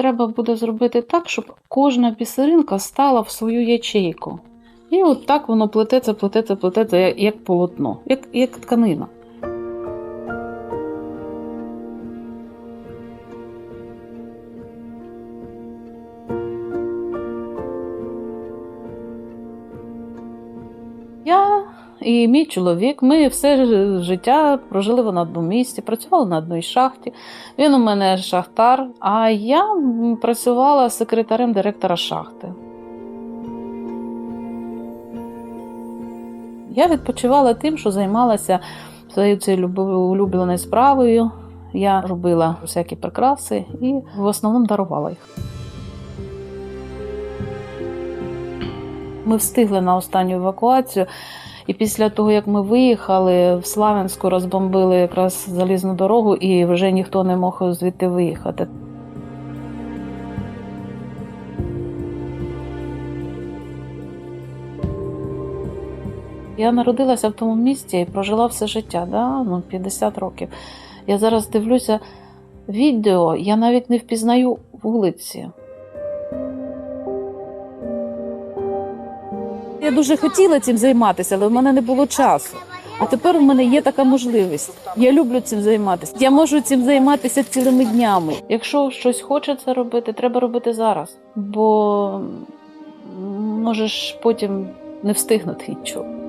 Треба буде зробити так, щоб кожна бісеринка стала в свою ячейку. І от так воно плететься, плететься, плететься, як полотно, як, як тканина. Я і мій чоловік, ми все життя прожили на одному місці, працювали на одній шахті. Він у мене шахтар, а я працювала секретарем директора шахти. Я відпочивала тим, що займалася своєю цією улюбленою справою. Я робила всякі прикраси і в основному дарувала їх. Ми встигли на останню евакуацію. І після того, як ми виїхали, в Славянську розбомбили якраз залізну дорогу, і вже ніхто не мог звідти виїхати. Я народилася в тому місті і прожила все життя, да? ну, 50 років. Я зараз дивлюся відео, я навіть не впізнаю вулиці. Я дуже хотіла цим займатися, але в мене не було часу. А тепер в мене є така можливість. Я люблю цим займатися. Я можу цим займатися цілими днями. Якщо щось хочеться робити, треба робити зараз, бо можеш потім не встигнути нічого.